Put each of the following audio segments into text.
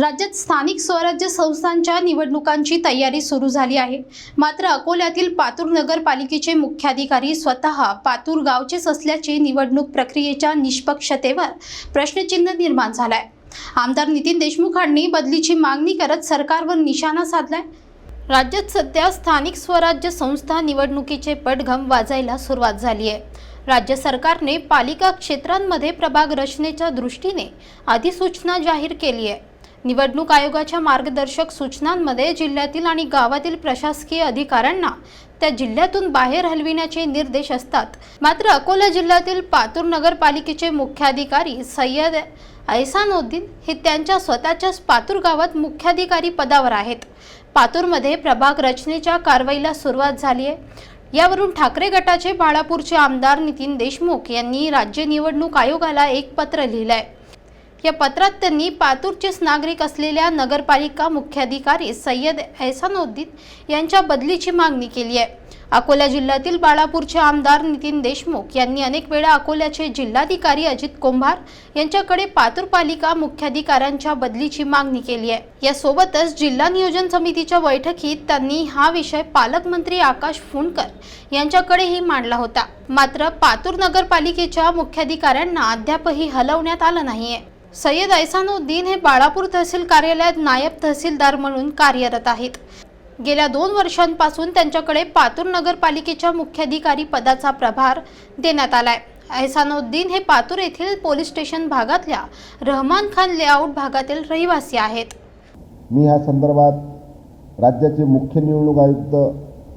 राज्यात स्थानिक स्वराज्य संस्थांच्या निवडणुकांची तयारी सुरू झाली आहे. मात्र अकोल्यातील पातूर नगरपालिकेचे मुख्याधिकारी स्वतः पातूर गावचेच असल्याचे निवडणूक प्रक्रियेच्या निष्पक्षतेवर प्रश्नचिन्ह निर्माण झालाय. आमदार नितीन देशमुखांनी बदलीची मागणी करत सरकारवर निशाणा साधलाय. राज्यात सध्या स्थानिक स्वराज्य संस्था निवडणुकीचे पडघम वाजायला सुरुवात झाली आहे. राज्य सरकारने पालिका क्षेत्रांमध्ये प्रभाग रचनेच्या दृष्टीने अधिसूचना जाहीर केली आहे. निवडणूक आयोगाच्या मार्गदर्शक सूचनांमध्ये जिल्ह्यातील आणि गावातील प्रशासकीय अधिकाऱ्यांना त्या जिल्ह्यातून बाहेर हलविण्याचे निर्देश असतात. मात्र अकोला जिल्ह्यातील पातूर नगरपालिकेचे मुख्याधिकारी सय्यद ऐसानुद्दीन हे त्यांच्या स्वतःच्याच पातूर गावात मुख्याधिकारी पदावर आहेत. पातूरमध्ये प्रभाग रचनेच्या कारवाईला सुरुवात झाली आहे. यावरून ठाकरे गटाचे बाळापूरचे आमदार नितीन देशमुख यांनी राज्य निवडणूक आयोगाला एक पत्र लिहिलं आहे या पत्रात त्यांनी पातूरचेच नागरिक असलेल्या नगरपालिका मुख्याधिकारी सय्यद एहसानोद्दीन यांच्या बदलीची मागणी केली आहे. अकोला जिल्ह्यातील बाळापूरचे आमदार नितीन देशमुख यांनी अनेक वेळा अकोल्याचे जिल्हाधिकारी अजित कोंभार यांच्याकडे पातूर पालिका मुख्याधिकाऱ्यांच्या बदलीची मागणी केली आहे. यासोबतच जिल्हा नियोजन समितीच्या बैठकीत त्यांनी हा विषय पालकमंत्री आकाश फुंडकर यांच्याकडेही मांडला होता. मात्र पातूर नगरपालिकेच्या मुख्याधिकाऱ्यांना अद्यापही हलवण्यात आलं नाहीये. सय्यद ऐसानुद्दीन हे बाळापूर तहसील कार्यालयात नायब तहसीलदार म्हणून कार्यरत आहेत. गेल्या दोन वर्षांपासून त्यांच्याकडे पातूर नगरपालिकेच्या मुख्याधिकारी पदाचा प्रभार देण्यात आलाय. एहसानुद्दीन हे पातूर येथील पोलीस स्टेशन भागातल्या रहमान खान लेआउट भागातील रहिवासी आहेत. मी ह्या संदर्भात राज्याचे मुख्य निवडणूक आयुक्त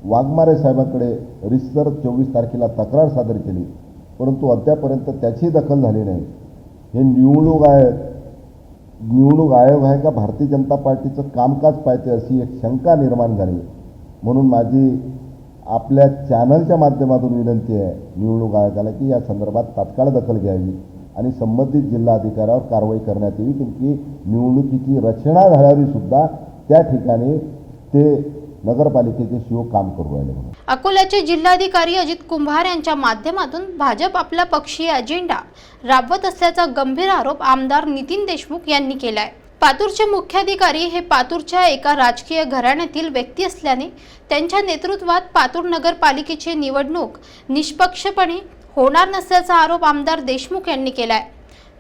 वाघमारे साहेबांकडे रिसर चोवीस तारखेला तक्रार सादर केली परंतु अद्यापर्यंत त्याची दखल झाली नाही. हे निवडणूक आयोग निवडणूक आयोग आहे का भारतीय जनता पार्टीचं कामकाज पाहते अशी एक शंका निर्माण झाली. म्हणून माझी आपल्या चॅनलच्या माध्यमातून विनंती आहे निवडणूक आयोगाला की या संदर्भात तात्काळ दखल घ्यावी आणि संबंधित जिल्हाधिकाऱ्यावर कारवाई करण्यात यावी. कारण की निवडणुकीची रचना झाल्यावर सुद्धा त्या ठिकाणी ते नगरपालिकेचे शिव काम करू राहिले म्हणून. अकोल्याचे जिल्हाधिकारी अजित कुंभार यांच्या माध्यमातून भाजप आपला पक्षीय अजेंडा राबवत असल्याचा गंभीर आरोप आमदार नितीन देशमुख यांनी केलाय. पातूरचे मुख्याधिकारी हे पातूरच्या एका राजकीय घराण्यातील व्यक्ती असल्याने त्यांच्या नेतृत्वात पातूर नगरपालिकेची निवडणूक निष्पक्षपणे होणार नसल्याचा आरोप आमदार देशमुख यांनी केलाय.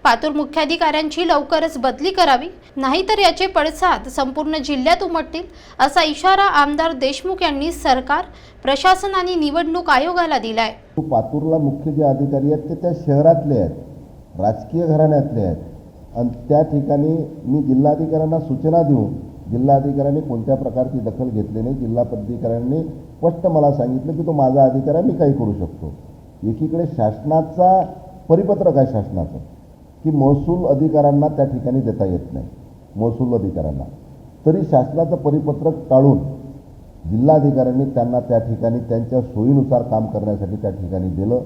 पातूर मुख्याधिकाऱ्यांची लवकरच बदली करावी नाहीतर याचे पडसाद संपूर्ण जिल्ह्यात उमटतील असा इशारा आमदार देशमुख यांनी सरकार प्रशासन आणि निवडणूक आयोगाला दिलाय. पातूरला मुख्य जे अधिकारी आहेत ते त्या शहरातले आहेत राजकीय घराण्यातले आहेत. आणि त्या ठिकाणी मी जिल्हाधिकाऱ्यांना सूचना देऊन जिल्हाधिकाऱ्यांनी कोणत्या प्रकारची दखल घेतली नाही जिल्हाधिकाऱ्यांनी स्पष्ट मला सांगितलं की तो माझा अधिकार आहे मी काही करू शकतो. एकीकडे शासनाचा परिपत्रक आहे शासनाचं. की महसूल अधिकाऱ्यांना त्या ठिकाणी देता येत नाही. महसूल अधिकाऱ्यांना. तरी शासनाचं परिपत्रक टाळून जिल्हाधिकाऱ्यांनी त्यांना त्या ठिकाणी त्यांच्या सोयीनुसार काम करण्यासाठी त्या ठिकाणी दिलं.